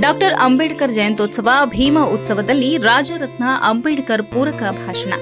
Doctor Ambedkar ಜಯಂತ್ಯೋತ್ಸವ Bhima ಉತ್ಸವದಲ್ಲಿ ರಾಜರತ್ನ ಅಂಬೇಡ್ಕರ್ ಪೂರಕ ಭಾಷಣ.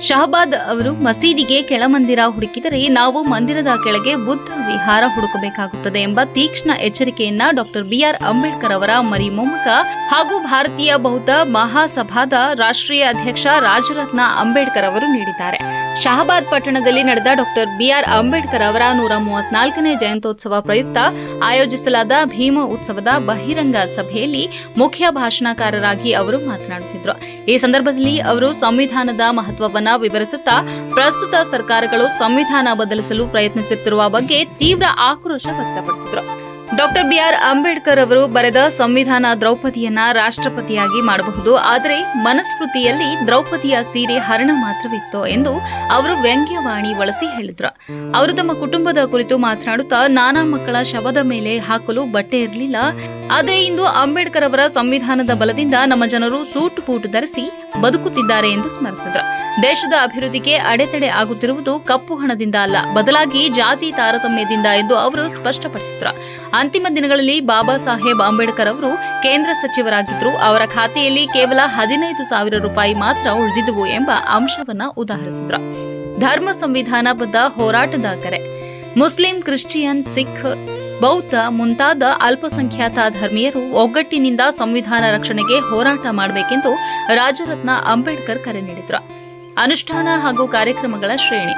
ಶಹಬಾದ್ ಅವರು ಮಸೀದಿಗೆ ಕೆಳಮಂದಿರ ಹುಡುಕಿದರೆ ನಾವು ಮಂದಿರದ ಕೆಳಗೆ ಬುದ್ಧ ವಿಹಾರ ಹುಡುಕಬೇಕಾಗುತ್ತದೆ ಎಂಬ ತೀಕ್ಷ್ಣ ಎಚ್ಚರಿಕೆಯನ್ನ ಡಾಕ್ಟರ್ ಬಿಆರ್ ಅಂಬೇಡ್ಕರ್ ಅವರ ಮರಿ ಮೊಮ್ಮಕ ಹಾಗೂ ಭಾರತೀಯ ಬೌದ್ಧ ಮಹಾಸಭಾದ ರಾಷ್ಟ್ರೀಯ ಅಧ್ಯಕ್ಷ ರಾಜರತ್ನ ಅಂಬೇಡ್ಕರ್ ಅವರು ನೀಡಿದ್ದಾರೆ. ಶಹಬಾದ್ ಪಟ್ಟಣದಲ್ಲಿ ನಡೆದ ಡಾಕ್ಟರ್ ಬಿಆರ್ ಅಂಬೇಡ್ಕರ್ ಅವರ ನೂರ ಮೂವತ್ನಾಲ್ಕನೇ ಜಯಂತ್ಯೋತ್ಸವ ಪ್ರಯುಕ್ತ ಆಯೋಜಿಸಲಾದ ಭೀಮ ಉತ್ಸವದ ಬಹಿರಂಗ ಸಭೆಯಲ್ಲಿ ಮುಖ್ಯ ಭಾಷಣಕಾರರಾಗಿ ಅವರು ಮಾತನಾಡುತ್ತಿದ್ದರು. ಈ ಸಂದರ್ಭದಲ್ಲಿ ಅವರು ಸಂವಿಧಾನದ ಮಹತ್ವವನ್ನು ವಿವರಿಸುತ್ತಾ, ಪ್ರಸ್ತುತ ಸರ್ಕಾರಗಳು ಸಂವಿಧಾನ ಬದಲಿಸಲು ಪ್ರಯತ್ನಿಸುತ್ತಿರುವ ಬಗ್ಗೆ ತೀವ್ರ ಆಕ್ರೋಶ ವ್ಯಕ್ತಪಡಿಸಿದರು. ಡಾಕ್ಟರ್ ಬಿಆರ್ ಅಂಬೇಡ್ಕರ್ ಅವರು ಬರೆದ ಸಂವಿಧಾನ ದ್ರೌಪದಿಯನ್ನ ರಾಷ್ಟ್ರಪತಿಯಾಗಿ ಮಾಡಬಹುದು. ಆದರೆ ಮನಸ್ಮೃತಿಯಲ್ಲಿ ದ್ರೌಪದಿಯ ಸೀರೆ ಹರಣ ಮಾತ್ರವಿತ್ತು ಎಂದು ಅವರು ವ್ಯಂಗ್ಯವಾಣಿ ಬಳಸಿ ಹೇಳಿದ್ರು. ಅವರು ತಮ್ಮ ಕುಟುಂಬದ ಕುರಿತು ಮಾತನಾಡುತ್ತಾ ನಾನಾ ಮಕ್ಕಳ ಶವದ ಮೇಲೆ ಹಾಕಲು ಬಟ್ಟೆ ಇರಲಿಲ್ಲ. ಆದರೆ ಇಂದು ಅಂಬೇಡ್ಕರ್ ಅವರ ಸಂವಿಧಾನದ ಬಲದಿಂದ ನಮ್ಮ ಜನರು ಸೂಟು ಪೂಟು ಧರಿಸಿ ಬದುಕುತ್ತಿದ್ದಾರೆ ಎಂದು ಸ್ಮರಿಸಿದ್ರು. ದೇಶದ ಅಭಿವೃದ್ಧಿಗೆ ಅಡೆತಡೆ ಆಗುತ್ತಿರುವುದು ಕಪ್ಪು ಹಣದಿಂದ ಅಲ್ಲ, ಬದಲಾಗಿ ಜಾತಿ ತಾರತಮ್ಯದಿಂದ ಎಂದು ಅವರು ಸ್ಪಷ್ಟಪಡಿಸಿದ್ರು. ಅಂತಿಮ ದಿನಗಳಲ್ಲಿ ಬಾಬಾ ಸಾಹೇಬ್ ಅಂಬೇಡ್ಕರ್ ಅವರು ಕೇಂದ್ರ ಸಚಿವರಾಗಿದ್ದರು. ಅವರ ಖಾತೆಯಲ್ಲಿ ಕೇವಲ ಹದಿನೈದು ಸಾವಿರ ರೂಪಾಯಿ ಮಾತ್ರ ಉಳಿದಿದ್ದವು ಎಂಬ ಅಂಶವನ್ನ ಉದಾಹರಿಸಿದ್ರು. ಧರ್ಮ ಸಂವಿಧಾನಬದ್ಧ ಹೋರಾಟದ ಕರೆ. ಮುಸ್ಲಿಂ, ಕ್ರಿಶ್ಚಿಯನ್, ಸಿಖ್, ಬೌದ್ಧ ಮುಂತಾದ ಅಲ್ಪಸಂಖ್ಯಾತ ಧರ್ಮೀಯರು ಒಗ್ಗಟ್ಟಿನಿಂದ ಸಂವಿಧಾನ ರಕ್ಷಣೆಗೆ ಹೋರಾಟ ಮಾಡಬೇಕೆಂದು ರಾಜರತ್ನ ಅಂಬೇಡ್ಕರ್ ಕರೆ ನೀಡಿದ್ರು. ಅನುಷ್ಠಾನ ಹಾಗೂ ಕಾರ್ಯಕ್ರಮಗಳ ಶ್ರೇಣಿ.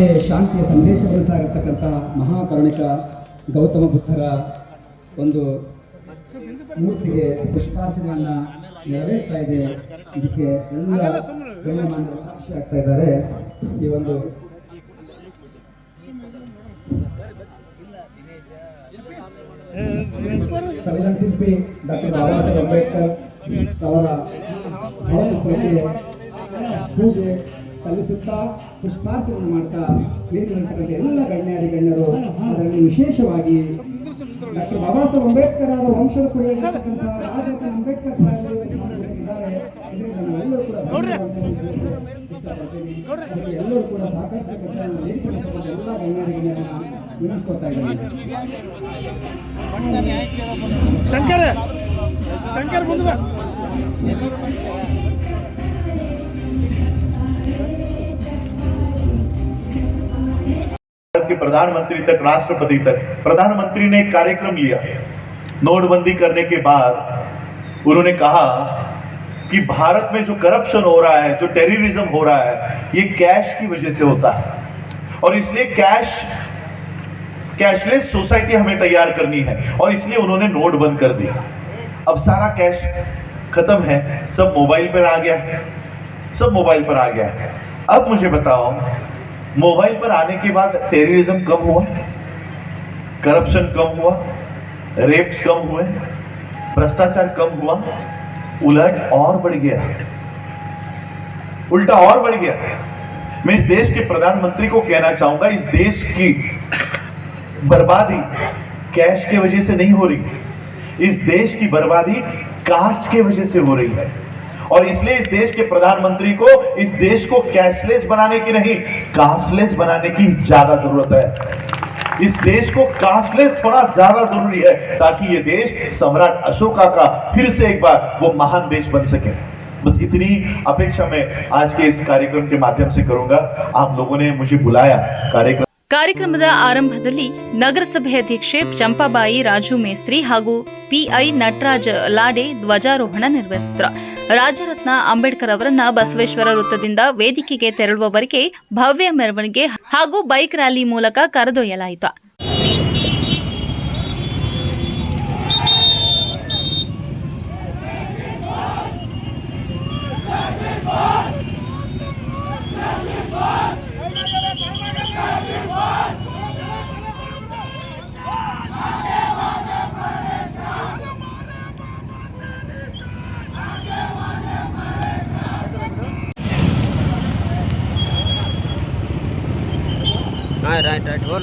ವಿಶ್ವಕ್ಕೆ ಶಾಂತಿಯ ಸಂದೇಶವನ್ನು ಸಾಗಿರ್ತಕ್ಕಂಥ ಮಹಾಕರುಣಿಕ ಗೌತಮ ಬುದ್ಧರ ಒಂದು ಮೂರ್ತಿಗೆ ಪುಷ್ಪಾರ್ಚನೆಯನ್ನ ನೆರವೇರ್ತಾ ಇದೆ. ಇದಕ್ಕೆ ಎಲ್ಲ ಗಣ್ಯಮಾನ್ಯರು ಸಾಕ್ಷಿ ಆಗ್ತಾ ಇದ್ದಾರೆ. ಈ ಒಂದು ಸಂವಿಧಾನ ಶಿಲ್ಪಿ ಡಾಕ್ಟರ್ ಬಾಬಾ ಸಾಹೇಬ್ ಅಂಬೇಡ್ಕರ್ ಅವರ ಪೂಜೆ ಸಲ್ಲಿಸುತ್ತಾ ಪುಷ್ಪಾರ್ಚನೆ ಮಾಡ್ತಾ ಬೇರೆ ಎಲ್ಲ ಗಣ್ಯಾದಿ ಗಣ್ಯರು ಅದರಲ್ಲಿ ವಿಶೇಷವಾಗಿ ಡಾಕ್ಟರ್ ಬಾಬಾ ಸಾಹೇಬ್ ಅಂಬೇಡ್ಕರ್ ಅವರ ವಂಶದ ಕುರಿತಕ್ಕಂಥ ಅಂಬೇಡ್ಕರ್ ನಾವೆಲ್ಲರೂ ಕೂಡ ಎಲ್ಲರೂ ಕೂಡ ಸಾಕಷ್ಟು ಕೆಲಸವನ್ನು ವೇದಿಕೆಯಲ್ಲಿರ್ತಕ್ಕಂಥ ಎಲ್ಲ ಗಣ್ಯಾದಿ ಗಣ್ಯರನ್ನ ವಿನಿಸ್ಕೊತಾ ಇದ್ದೀನಿ. ಶಂಕರ್ ಶಂಕರ್ ಮುಂದೆ प्रधानमंत्री तक, राष्ट्रपति तक। प्रधानमंत्री ने एक कार्यक्रम लिया। नोटबंदी करने के बाद उन्होंने कहा कि भारत में जो करप्शन हो रहा है, जो टेररिज्म हो रहा है, ये कैश की वजह से होता है। और इसलिए कैश, कैशलेस सोसाइटी हमें तैयार करनी है। और इसलिए उन्होंने नोट बंद कर दिया। अब सारा कैश खत्म है। सब मोबाइल पर आ गया है। सब मोबाइल पर आ गया है। अब मुझे बताओ मोबाइल पर आने के बाद टेररिज्म कम हुआ करप्शन कम हुआ रेप्स कम हुए, भ्रष्टाचार कम हुआ, उलट और बढ़ गया। उल्टा और बढ़ गया। मैं इस देश के प्रधानमंत्री को कहना चाहूँगा, इस देश की बर्बादी कैश के वजह से नहीं हो रही। इस देश की बर्बादी कास्ट के वजह से हो रही है। और इसलिए इस देश के प्रधानमंत्री को इस देश को कैशलेस बनाने की नहीं कास्टलेस बनाने की ज्यादा जरूरत है इस देश को कास्टलेस थोड़ा ज्यादा जरूरी है ताकि ये देश सम्राट अशोका का फिर से एक बार वो महान देश बन सके बस इतनी अपेक्षा मैं आज के इस कार्यक्रम के माध्यम से करूंगा आप लोगों ने मुझे बुलाया कार्यक्रम ಕಾರ್ಯಕ್ರಮದ ಆರಂಭದಲ್ಲಿ ನಗರಸಭೆ ಅಧ್ಯಕ್ಷೆ ಚಂಪಾಬಾಯಿ ರಾಜು ಮೇಸ್ತ್ರಿ ಹಾಗೂ ಪಿಐ ನಟರಾಜ್ ಲಾಡೆ ಧ್ವಜಾರೋಹಣ ನೆರವೇರಿಸಿದರು ರಾಜರತ್ನ ಅಂಬೇಡ್ಕರ್ ಅವರನ್ನ ಬಸವೇಶ್ವರ ವೃತ್ತದಿಂದ ವೇದಿಕೆಗೆ ತೆರಳುವವರೆಗೆ ಭವ್ಯ ಮೆರವಣಿಗೆ ಹಾಗೂ ಬೈಕ್ ರ್ಯಾಲಿ ಮೂಲಕ ಕರೆದೊಯ್ಯಲಾಯಿತು. right, right, right. Hold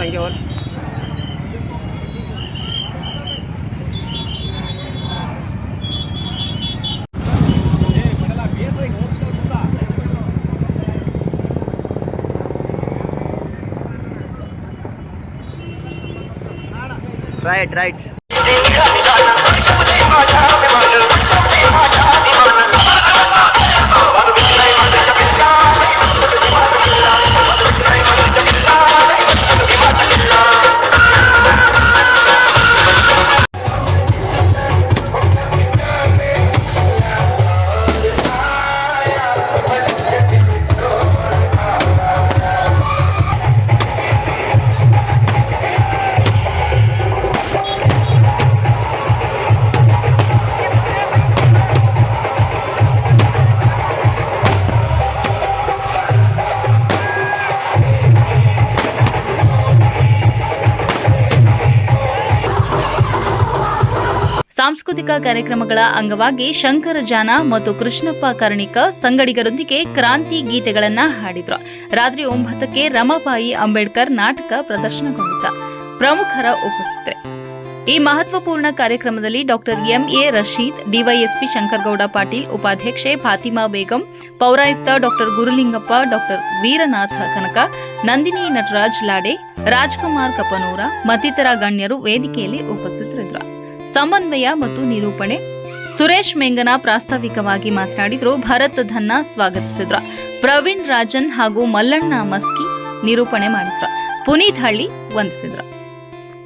ಸಾಂಸ್ಕೃತಿಕ ಕಾರ್ಯಕ್ರಮಗಳ ಅಂಗವಾಗಿ ಶಂಕರ ಜಾನ ಮತ್ತು ಕೃಷ್ಣಪ್ಪ ಕರ್ಣಿಕ ಸಂಗಡಿಗರೊಂದಿಗೆ ಕ್ರಾಂತಿ ಗೀತೆಗಳನ್ನ ಹಾಡಿದ್ರು. ರಾತ್ರಿ ಒಂಬತ್ತಕ್ಕೆ ರಮಾಬಾಯಿ ಅಂಬೇಡ್ಕರ್ ನಾಟಕ ಪ್ರದರ್ಶನಗೊಂಡಿದ್ದ ಪ್ರಮುಖರ ಉಪಸ್ಥಿತಿ. ಈ ಮಹತ್ವಪೂರ್ಣ ಕಾರ್ಯಕ್ರಮದಲ್ಲಿ doctor M A Rashid, DYSP Shankargouda Patil, ಉಪಾಧ್ಯಕ್ಷೆ ಫಾತಿಮಾ ಬೇಗಂ, ಪೌರಾಯುಕ್ತ ಡಾಕ್ಟರ್ ಗುರುಲಿಂಗಪ್ಪ, ಡಾಕ್ಟರ್ ವೀರನಾಥ ಕನಕ, ನಂದಿನಿ ನಟರಾಜ್ ಲಾಡೆ, ರಾಜ್ಕುಮಾರ್ ಕಪನೂರ ಮತ್ತಿತರ ಗಣ್ಯರು ವೇದಿಕೆಯಲ್ಲಿ ಉಪಸ್ಥಿತರಿದ್ದರು. ಸಮನ್ವಯ ಮತ್ತು ನಿರೂಪಣೆ. ಸುರೇಶ್ ಮೆಂಗನ ಪ್ರಾಸ್ತಾವಿಕವಾಗಿ ಮಾತನಾಡಿದ್ರು, ಭರತ್ ಧನ್ನ ಸ್ವಾಗತಿಸಿದ್ರು. ಪ್ರವೀಣ್ ರಾಜನ್ ಹಾಗೂ ಮಲ್ಲಣ್ಣ ಮಸ್ಕಿ ನಿರೂಪಣೆ ಮಾಡಿದ್ರು. ಪುನೀತ್ ಹಳ್ಳಿ ವಂದಿಸಿದ್ರು.